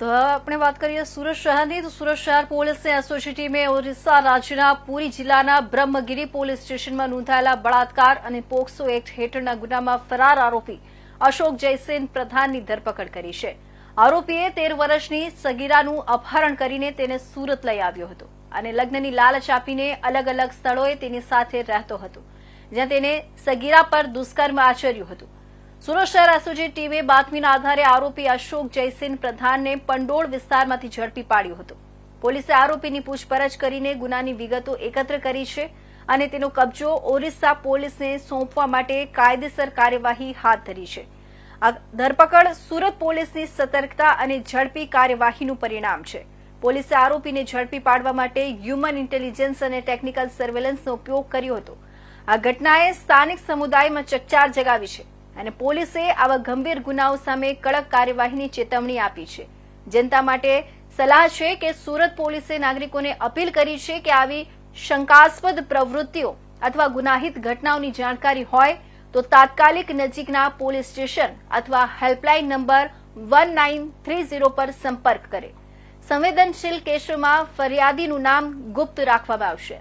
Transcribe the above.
તો આપણે વાત કરીએ સુરત શહેરની. તો સુરત શહેર પોલીસની એસઓજી ટીમે ઓરિસ્સા રાજ્યના પુરી જિલ્લાના બ્રહ્મગીરી પોલીસ સ્ટેશનમાં નોંધાયેલા બળાત્કાર અને પોક્સો એક્ટ હેઠળના ગુનામાં ફરાર આરોપી અશોક જયસેન પ્રધાનની ધરપકડ કરી છે. આરોપીએ તેર વર્ષની સગીરાનું અપહરણ કરીને તેને સુરત લઈ આવ્યો હતો અને લગ્નની લાલચ આપીને અલગ અલગ સ્થળોએ તેની સાથે રહેતો હતો, જ્યાં તેને સગીરા પર દુષ્કર્મ આચર્યું હતું. સુરત શહેર એસઓજી ટીમે બાતમીના આધારે આરોપી અશોક જયસિંહ પ્રધાનને પંડોળ વિસ્તારમાંથી ઝડપી પાડ્યો હતો. પોલીસે આરોપીની પૂછપરછ કરીને ગુનાની વિગતો એકત્ર કરી છે અને તેનો કબજો ઓરિસ્સા પોલીસને સોંપવા માટે કાયદેસર કાર્યવાહી હાથ ધરી છે. આ ધરપકડ સુરત પોલીસની સતર્કતા અને ઝડપી કાર્યવાહીનું પરિણામ છે. પોલીસે આરોપીને ઝડપી પાડવા માટે હ્યુમન ઇન્ટેલિજન્સ અને ટેકનિકલ સર્વેલન્સનો ઉપયોગ કર્યો હતો. આ ઘટનાએ સ્થાનિક સમુદાયમાં ચકચાર જગાવી છે. અને પોલીસે આવા ગંભીર ગુનાઓ સામે કડક કાર્યવાહીની ચેતવણી આપી છે. જનતા માટે સલાહ છે કે સુરત પોલીસે નાગરિકોને અપીલ કરી છે કે આવી શંકાસ્પદ પ્રવૃત્તિઓ અથવા ગુનાહિત ઘટનાઓની જાણકારી હોય તો તાત્કાલિક નજીકના પોલીસ સ્ટેશન અથવા helpline number one nine three zero પર સંપર્ક કરે. સંવેદનશીલ કેસોમાં ફરિયાદીનું નામ ગુપ્ત રાખવામાં આવશે.